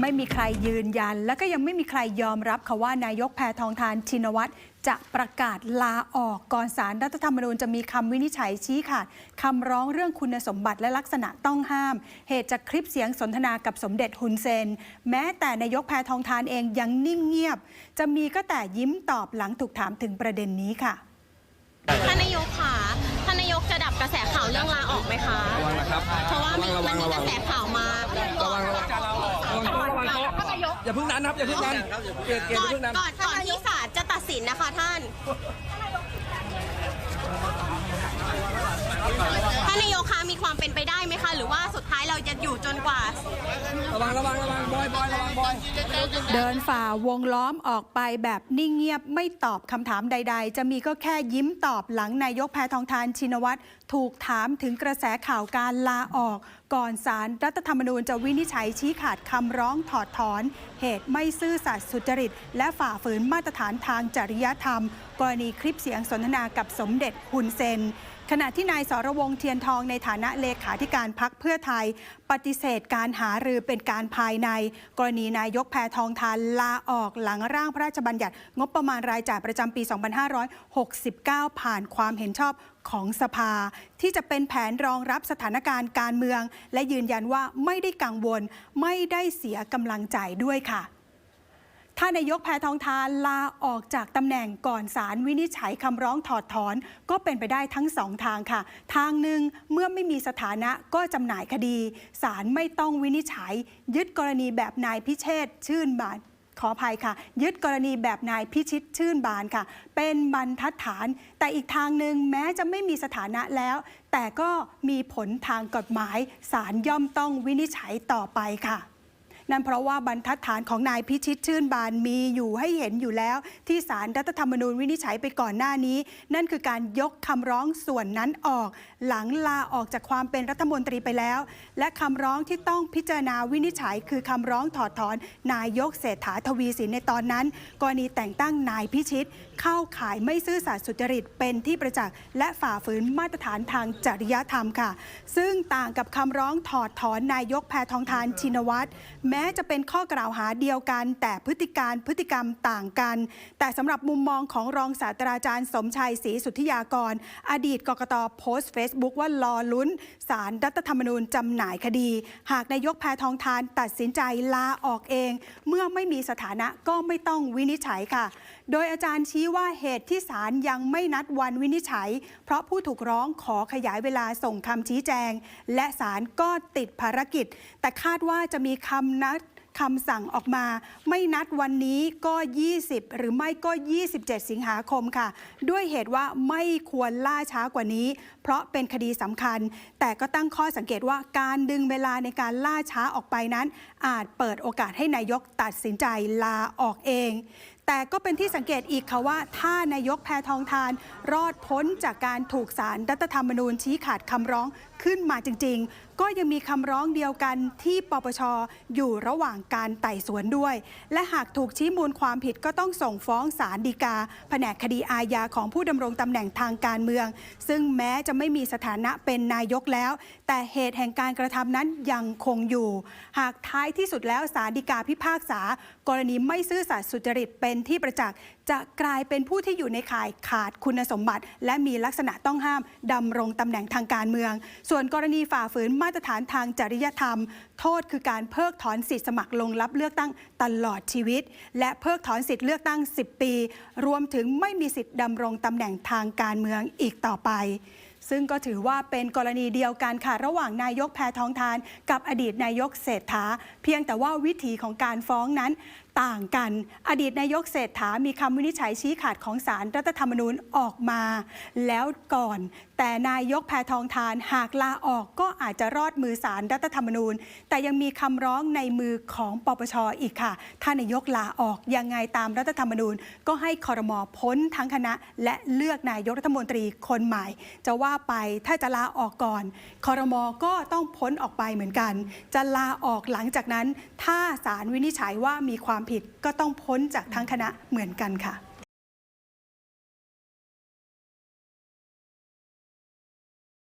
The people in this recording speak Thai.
ไม่มีใครยืนยัน และก็ยังไม่มีใครยอมรับค่ะว่านายกแพทองทานชินวัตรจะประกาศลาออกก่อนสารรัฐธรรมนูญจะมีคำวินิจฉัยชี้ขาดคำร้องเรื่องคุณสมบัติและลักษณะต้องห้าม เหตุจากคลิปเสียงสนทนากับสมเด็จฮุนเซน แม้แต่นายกแพทองทานเองยังนิ่งเงียบ จะมีก็แต่ยิ้มตอบหลังถูกถามถึงประเด็นนี้ค่ะท่านนายกค่ะท่านนายกจะดับกระแสข่าวเรื่องลาออกไหมคะระวังนะครับเพราะว่ามีระวัมันงมีระกวัระงแสข่าวมา ระวังระวังระวังระวัง อย่าเพิ่งนั้นครับอย่าเพิ่งนั้นเกลียดเกลียดก่อย่าอนเพิ่งนั้นก่อนก่อนที่ศาลจะตัดสินนะคะท่าน ท่านนายกคะมีความเป็นไปได้ จะอยู่จนกว่า ระวังระวังระวังบอยบอยระวังบอย เดินฝ่าวงล้อมออกไปแบบนิ่งเงียบไม่ตอบคำถามใด ๆ จะมีก็แค่ยิ้มตอบหลังนายกแพทองทานชินวัตรถูกถามถึงกระแสข่าวการลาออก ก่อนสารรัฐธรรมนูญจะวินิจฉัยชี้ขาดคำร้องถอดถอน เหตุไม่ซื่อสัตย์สุจริต และฝ่าฝืนมาตรฐานทางจริยธรรม กรณีคลิปเสียงสนทนากับสมเด็จฮุนเซน ขณะที่นายสรวงเทียนทองในฐานะเลขาธิการพักเพื่อไทย ปฏิเสธการหารือเป็นการภายใน กรณีนายกแพทองทานลาออกหลังร่างพระราชบัญญัติ งบประมาณรายจ่ายประจำปี 2569 ผ่านความเห็นชอบของสภา ที่จะเป็นแผนรองรับสถานการณ์การเมือง และยืนยันว่าไม่ได้กังวล ไม่ได้เสียกำลังใจด้วยค่ะ ถ้านายกแพทองทานลาออกจากตำแหน่งก่อนศาลวินิจฉัยคำร้องถอดถอน ก็เป็นไปได้ทั้งสองทางค่ะ ทางหนึ่งเมื่อไม่มีสถานะก็จำหน่ายคดีศาลไม่ต้องวินิจฉัย ยึดกรณีแบบนายพิเชษชื่นบานขออภัยค่ะ ยึดกรณีแบบนายพิชิตชื่นบานค่ะ เป็นบรรทัดฐาน แต่อีกทางหนึ่งแม้จะไม่มีสถานะแล้ว แต่ก็มีผลทางกฎหมายศาลย่อมต้องวินิจฉัยต่อไปค่ะ นั่นเพราะว่าบรรทัดฐานของนายพิชิตชื่นบานมีอยู่ให้เห็นอยู่แล้ว ที่สารรัฐธรรมนูญวินิจฉัยไปก่อนหน้านี้ นั่นคือการยกคำร้องส่วนนั้นออก หลังลาออกจากความเป็นรัฐมนตรีไปแล้ว และคำร้องที่ต้องพิจารณาวินิจฉัย คือคำร้องถอดถอน นายกเศรษฐาทวีสินในตอนนั้น กรณีแต่งตั้งนายพิชิต เข้าข่ายไม่ซื่อสัตย์สุจริตเป็นที่ประจักษ์และฝ่าฝืนมาตรฐานทางจริยธรรมค่ะ ซึ่งต่างกับคำร้องถอดถอนนายกแพทองทานชินวัตรแม้จะเป็นข้อกล่าวหาเดียวกัน แต่พฤติการพฤติกรรมต่างกัน แต่สำหรับมุมมองของรองศาสตราจารย์สมชัยศรีสุทธิยากร อดีตกกตโพสต์เฟซบุ๊กว่ารอลุ้นสารรัฐธรรมนูญจำหน่ายคดี หากนายกแพทองทานตัดสินใจลาออกเอง เมื่อไม่มีสถานะก็ไม่ต้องวินิจฉัยค่ะ โดยอาจารย์ชี้ว่าเหตุที่ศาลยังไม่นัดวันวินิจฉัย เพราะผู้ถูกร้องขอขยายเวลาส่งคำชี้แจง และศาลก็ติดภารกิจ แต่คาดว่าจะมีคำนัดคำสั่งออกมา ไม่นัดวันนี้ก็ 20 หรือไม่ก็ 27 สิงหาคมค่ะ ด้วยเหตุว่าไม่ควรล่าช้ากว่านี้ เพราะเป็นคดีสำคัญ แต่ก็ตั้งข้อสังเกตว่าการดึงเวลาในการล่าช้าออกไปนั้น อาจเปิดโอกาสให้นายกตัดสินใจลาออกเอง แต่ก็เป็นที่สังเกตอีกค่ะว่า ถ้านายกแพทองทาน รอดพ้นจากการถูกสารรัฐธรรมนูญชี้ขาดคำร้องขึ้นมาจริง ๆ ก็ยังมีคำร้องเดียวกันที่ปปชอยู่ระหว่างการไต่สวนด้วย และหากถูกชี้มูลความผิดก็ต้องส่งฟ้องศาลฎีกา แผนกคดีอาญาของผู้ดำรงตำแหน่งทางการเมือง ซึ่งแม้จะไม่มีสถานะเป็นนายกแล้ว แต่เหตุแห่งการกระทำนั้นยังคงอยู่ หากท้ายที่สุดแล้วศาลฎีกาพิพากษา กรณีไม่ซื่อสัตย์สุจริตเป็นที่ประจักษ์จะกลายเป็นผู้ที่อยู่ในข่ายขาดคุณสมบัติ และมีลักษณะต้องห้ามดำรงตำแหน่งทางการเมือง ส่วนกรณีฝ่าฝืนมาตรฐานทางจริยธรรม โทษคือการเพิกถอนสิทธิสมัครลงรับเลือกตั้งตลอดชีวิต และเพิกถอนสิทธิเลือกตั้ง 10 ปี รวมถึงไม่มีสิทธิ์ดำรงตำแหน่งทางการเมืองอีกต่อไปซึ่งก็ถือว่าเป็นกรณีเดียวกันค่ะ ระหว่างนายกแพทองทาน กับอดีตนายกเศรษฐา เพียงแต่ว่าวิธีของการฟ้องนั้นต่างกัน อดีตนายกเศรษฐามีคำวินิจฉัยชี้ขาดของศาลรัฐธรรมนูญออกมา แล้วก่อน แต่นายกแพทองทานหากลาออกก็อาจจะรอดมือศาลรัฐธรรมนูญ แต่ยังมีคำร้องในมือของปปชอีกค่ะถ้านายกลาออกยังไงตามรัฐธรรมนูญ ก็ให้คอรมอพ้นทั้งคณะ และเลือกนายกรัฐมนตรีคนใหม่ จะว่าไปถ้าจะลาออกก่อนคอรมอก็ต้องพ้นออกไปเหมือนกัน จะลาออกหลังจากนั้น ถ้าศาลวินิจฉัยว่ามีความผิดก็ต้องพ้นจากทั้งคณะเหมือนกันค่ะ